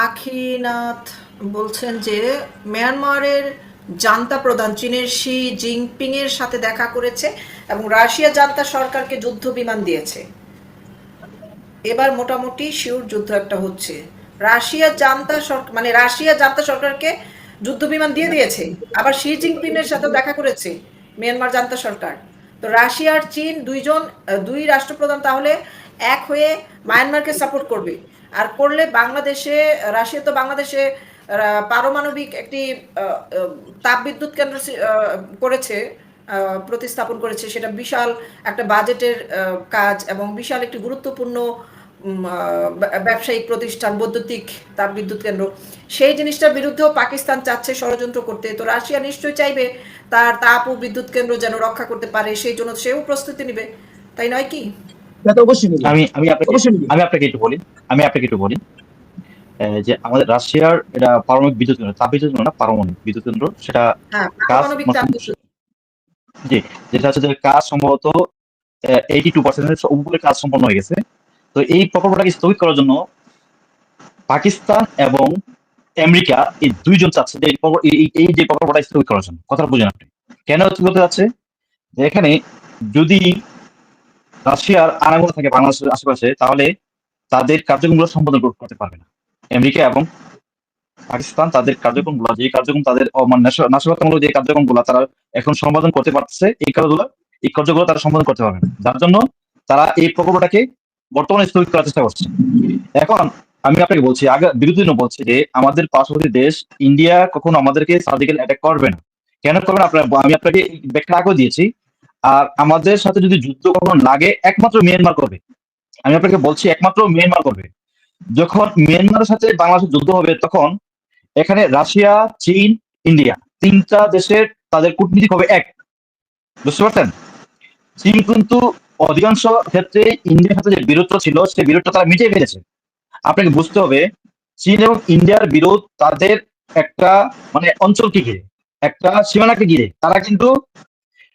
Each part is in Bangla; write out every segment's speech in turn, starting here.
আখিনাথ বলছেন যে, মিয়ানমারের জান্তা প্রধান চীনের শি জিনপিং এর সাথে দেখা করেছে এবং রাশিয়া জান্তা সরকারকে যুদ্ধ বিমান দিয়েছে। এবার মোটামুটি শিউর যুদ্ধ একটা হচ্ছে। রাশিয়া জান্তা সরকার মানে রাশিয়া জান্তা সরকারকে যুদ্ধ বিমান দিয়ে দিয়েছে, আবার শি জিনপিং এর সাথে দেখা করেছে মিয়ানমার জান্তা সরকার। তো রাশিয়া আর চীন দুইজন, দুই রাষ্ট্রপ্রধান তাহলে এক হয়ে মায়ানমারকে সাপোর্ট করবে। আর করলে বাংলাদেশে, রাশিয়া তো বাংলাদেশে পারমাণবিক একটি তাপবিদ্যুৎ কেন্দ্র করেছে প্রতিস্থাপন করেছে। সেটা বিশাল একটা বাজেটের কাজ এবং বিশাল একটি গুরুত্বপূর্ণ ব্যবসায়িক প্রতিষ্ঠান, বৈদ্যুতিক তাপবিদ্যুৎ কেন্দ্র। সেই জিনিসটার বিরুদ্ধেও পাকিস্তান চাচ্ছে ষড়যন্ত্র করতে। তো রাশিয়া নিশ্চয়ই চাইবে তার তাপ ও বিদ্যুৎ কেন্দ্র যেন রক্ষা করতে পারে, সেই জন্য সেও প্রস্তুতি নেবে। তাই নয় কি? এটা তো অবশ্যই নিবে। আমি আমি আপনাকে আমি আপনাকে একটু বলি আমি আপনাকে একটু বলি যে আমাদের রাশিয়ার এটা পারমাণবিক বিদ্যুৎ কেন্দ্র তাপ বিদ্যুৎ কেন্দ্র না পারমাণবিক বিদ্যুৎ কেন্দ্র সেটা হ্যাঁ কাজ পারমাণবিক তাপবিদ্যুৎ জি যেটা হচ্ছে যে কাজ সম্ভবত এইটি টু পার্সেন্টের উপরে কাজ সম্পন্ন হয়ে গেছে। তো এই প্রকল্পটাকে স্থগিত করার জন্য পাকিস্তান এবং আমেরিকা এই দুইজন চাচ্ছে যে এই যে প্রকল্পটা স্থগিত করার জন্য। কথা বুঝেন আপনি। কেন স্থগিত করতে যাচ্ছে যে এখানে যদি রাশিয়ার আনাগোনা থাকে বাংলাদেশের আশেপাশে, তাহলে তাদের কার্যক্রমগুলো সম্পাদন কর- করতে পারবে না। আমেরিকা এবং পাকিস্তান তাদের কার্যক্রমগুলো, যে কার্যক্রম তাদের মানে নাশ- নাশকতামূলক যে কার্যক্রমগুলো তারা এখন সম্পাদন করতে পারছে এই কাজগুলো এই কার্যগুলো তারা সম্পাদন করতে পারবে না। যার জন্য তারা এই প্রকল্পটাকে বর্তমানে স্থগিত করার চেষ্টা করছে। এখন আমি আপনাকে বলছি, আগে বিরোধী বলছি যে আমাদের পার্শ্ববর্তী দেশ, ইন্ডিয়া কখনো আমাদেরকে সার্জিক্যাল অ্যাটাক করবে না। কেন করবে না? আপনার আমি আপনাকে ব্যাখ্যা আগেও দিয়েছি আর আমাদের সাথে যদি যুদ্ধ কখনো লাগে, একমাত্র মিয়ানমার করবে। আমি আপনাকে বলছি, একমাত্র মিয়ানমার করবে। যখন মিয়ানমারের সাথে বাংলাদেশের যুদ্ধ হবে, তখন এখানে রাশিয়া, চীন, ইন্ডিয়া তিনটা দেশের তাদের কূটনীতিক হবে এক। বুঝতে পারছেন? চীন কিন্তু অধিকাংশ ক্ষেত্রে ইন্ডিয়ার সাথে যে বিরোধ ছিল, সেই বিরোধটা তারা মিটিয়ে ফেলেছে। আপনাকে বুঝতে হবে, চীন এবং ইন্ডিয়ার বিরোধ তাদের একটা মানে অঞ্চলকে ঘিরে, একটা সীমানাকে ঘিরে। তারা কিন্তু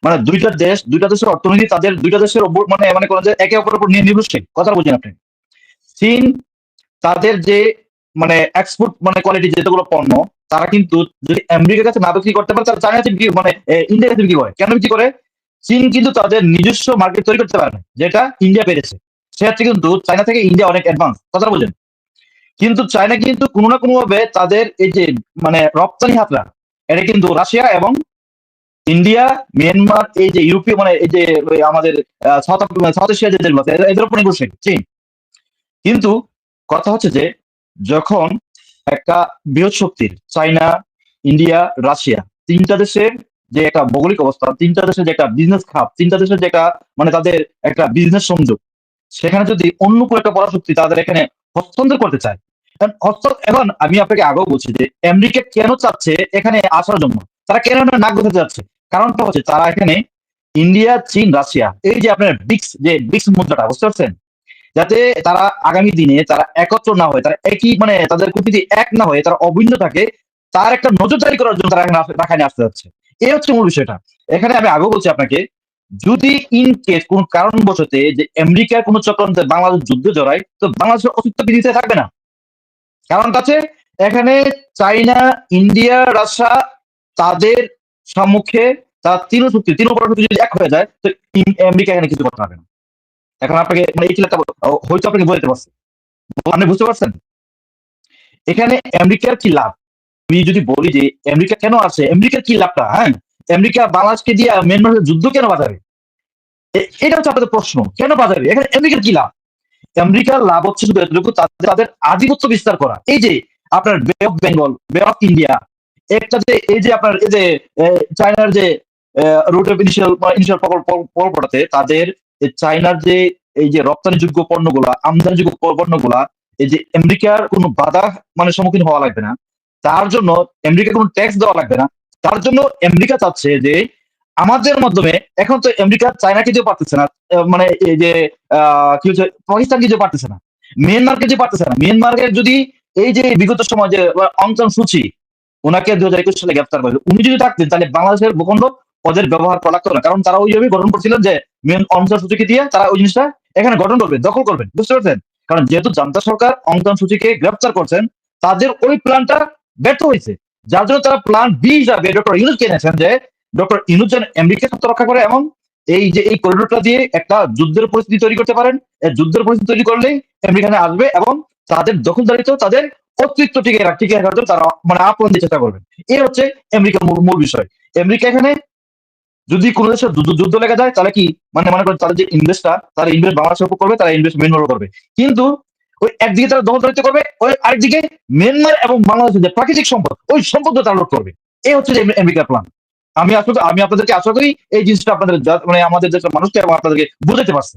মানে দুইটা দেশ, দুইটা দেশের অর্থনীতি তাদের দুইটা দেশের মানে মানে কোন একে অপরের উপর নির্ভরশীল। কথা বুঝেন আপনি। চীন তাদের যে মানে এক্সপোর্ট মানে কোয়ালিটি যেগুলো পণ্য, তারা কিন্তু যদি আমেরিকার কাছে না বিক্রি করতে পারে তারা চায়না কাছে বিক্রি মানে ইন্ডিয়ার কাছে বিক্রি করে। কেন বিক্রি করে? চীন কিন্তু তাদের নিজস্ব মার্কেট তৈরি করতে পারে যেটা ইন্ডিয়া পেরেছে। সেক্ষেত্রে কিন্তু চায়না থেকে ইন্ডিয়া অনেক অ্যাডভান্স কথা বলছেন কিন্তু চায়না কিন্তু কোনো না কোনো ভাবে তাদের এই যে মানে রপ্তানি হাতরা, এটা কিন্তু রাশিয়া এবং ইন্ডিয়া, মিয়ানমার, এই যে ইউরোপীয় মানে এই যে আমাদের সাউথ সাউথ এশিয়া যে আছে, এদের- উপর নির্ভরশীল চীন। কিন্তু কথা হচ্ছে যে, যখন একটা বৃহৎ শক্তির চাইনা ইন্ডিয়া, রাশিয়া, তিনটা দেশের যে একটা ভৌগোলিক অবস্থা, তিনটা দেশের যে একটা বিজনেস খাপ তিনটা দেশের যে একটা মানে তাদের একটা বিজনেস সংযোগ, সেখানে যদি অন্য কোনো একটা পরাশক্তি তাদের এখানে হস্তান্তর করতে চায় এখন আমি আপনাকে আগেও বলছি যে, আমেরিকা কেন চাচ্ছে এখানে আসার জন্য? তারা কেন নাক গোছাতে যাচ্ছে? কারণটা হচ্ছে তারা এখানে ইন্ডিয়া, চীন, রাশিয়া এই যে আপনার ব্রিক্স যে ব্রিক্স মুদ্রাটা, বুঝতে পারছেন? যাতে তারা আগামী দিনে তারা একত্র না হয়, তারা একই মানে তাদের কূটনীতি এক না হয়ে, তারা অভিন্ন থাকে, তার একটা নজরদারি করার জন্য তারা এখানে আসতে যাচ্ছে। এই হচ্ছে মূল বিষয়টা। এখানে আমি আগেও বলছি আপনাকে, যদি ইন কেস কোন কারণবশতে যে আমেরিকার কোন চক্রান্তে বাংলাদেশ যুদ্ধে জড়ায়, তো বাংলাদেশের অস্তিত্ব পৃথিবীতে থাকবে না। কারণটা আছে এখানে চাইনা ইন্ডিয়া, রাশিয়া তাদের সম্মুখে তার তিন শক্তি, তিন পরাশক্তি যদি এক হয়ে যায়, তো আমেরিকা এখানে কিছু করতে পারবে না এখন আপনাকে মানে এই ছেলেটা হয়তো আপনাকে বলতে পারছি। আপনি বুঝতে পারছেন? এখানে আমেরিকার কি লাভ? আমি যদি বলি যে আমেরিকা কেন আছে আমেরিকার কি লাভটা হ্যাঁ? আমেরিকা বাংলাদেশকে দিয়ে মিয়ানমারের যুদ্ধ কেন বাজাবে? এটা হচ্ছে আপনাদের প্রশ্ন। কেন বাজাবে? এখানে আমেরিকার কি লাভ? আমেরিকার লাভ হচ্ছে শুধু এতটুকু, তাদের আধিপত্য বিস্তার করা। এই যে আপনার বে অফ বেঙ্গল বে অফ ইন্ডিয়া একটা যে, এই যে আপনার, এই যে চায়নার যে রুট অফ ইনিশিয়াল ইনিশিয়াল প্রকল্পটাতে তাদের চায়নার যে, এই যে রপ্তানিযোগ্য পণ্যগুলা, আমদানিযোগ্য পণ্যগুলা, এই যে আমেরিকার কোনো বাধা মানে সম্মুখীন হওয়া লাগবে না। তার জন্য আমেরিকা কোনো ট্যাক্স দেওয়া লাগবে না। তার জন্য আমেরিকা চাচ্ছে যে, আমাদের মাধ্যমে, এখন তো আমেরিকা চায়নাকে যে পারতেছে না মানে এই যে কি হচ্ছে পাকিস্তানকে যে পারতেছে না। মিয়ানমারকে যে পারতেছে না। মিয়ানমারের যদি এই যে বিগত সময় যে অং সান সুচি ওনাকে দু হাজার একুশ সালে গ্রেফতার করেছে। উনি যদি থাকতেন, তাহলে বাংলাদেশের ভূখণ্ড ওদের ব্যবহার করা লাগতো না। কারণ তারা ওইভাবেই গঠন করছিলেন যে মেন অং সান সুচিকে দিয়ে তারা ওই জিনিসটা এখানে গঠন করবেন দখল করবেন বুঝতে পারছেন? কারণ যেহেতু জান্তা সরকার অং সান সুচিকে গ্রেফতার করছেন, তাদের ওই প্ল্যানটা ব্যর্থ হয়েছে। যার জন্য তারা প্ল্যান বি হিসাবে ডক্টর ইউনুসকে এনেছেন যে ডক্টর ইউনুস যেন আমেরিকার স্বার্থ রক্ষা করে এবং এই যে, এই করিডোরটা দিয়ে একটা যুদ্ধের পরিস্থিতি তৈরি করতে পারেন। যুদ্ধের পরিস্থিতি তৈরি করলেই আমেরিকা আসবে এবং তাদের দখলদারিত্ব তাদের অস্তিত্ব টিকে টিকে রাখার জন্য তারা মানে আপন দিয়ে চেষ্টা করবেন এই হচ্ছে আমেরিকার মূল বিষয়। আমেরিকা এখানে যদি কোনো দেশের যুদ্ধ লেগে যায়, তাহলে কি মানে মনে করেন তাদের যে ইনভেস্টটা তারা ইনভেস্ট বাংলাদেশের উপর করবে, তারা ইনভেস্ট মিয়ানমার করবে। কিন্তু ওই একদিকে তারা দখলদারিত্ব করবে, ওই আরেকদিকে মিয়ানমার এবং বাংলাদেশের যে প্রাকৃতিক সম্পদ, ওই সম্পদ তারা লুট করবে। এই হচ্ছে যে আমেরিকার প্ল্যান আমি আসলে আমি আপনাদেরকে আশা করি এই জিনিসটা আপনাদের মানে আমাদের দেশের মানুষকে আপনাদেরকে বুঝাতে পারছি।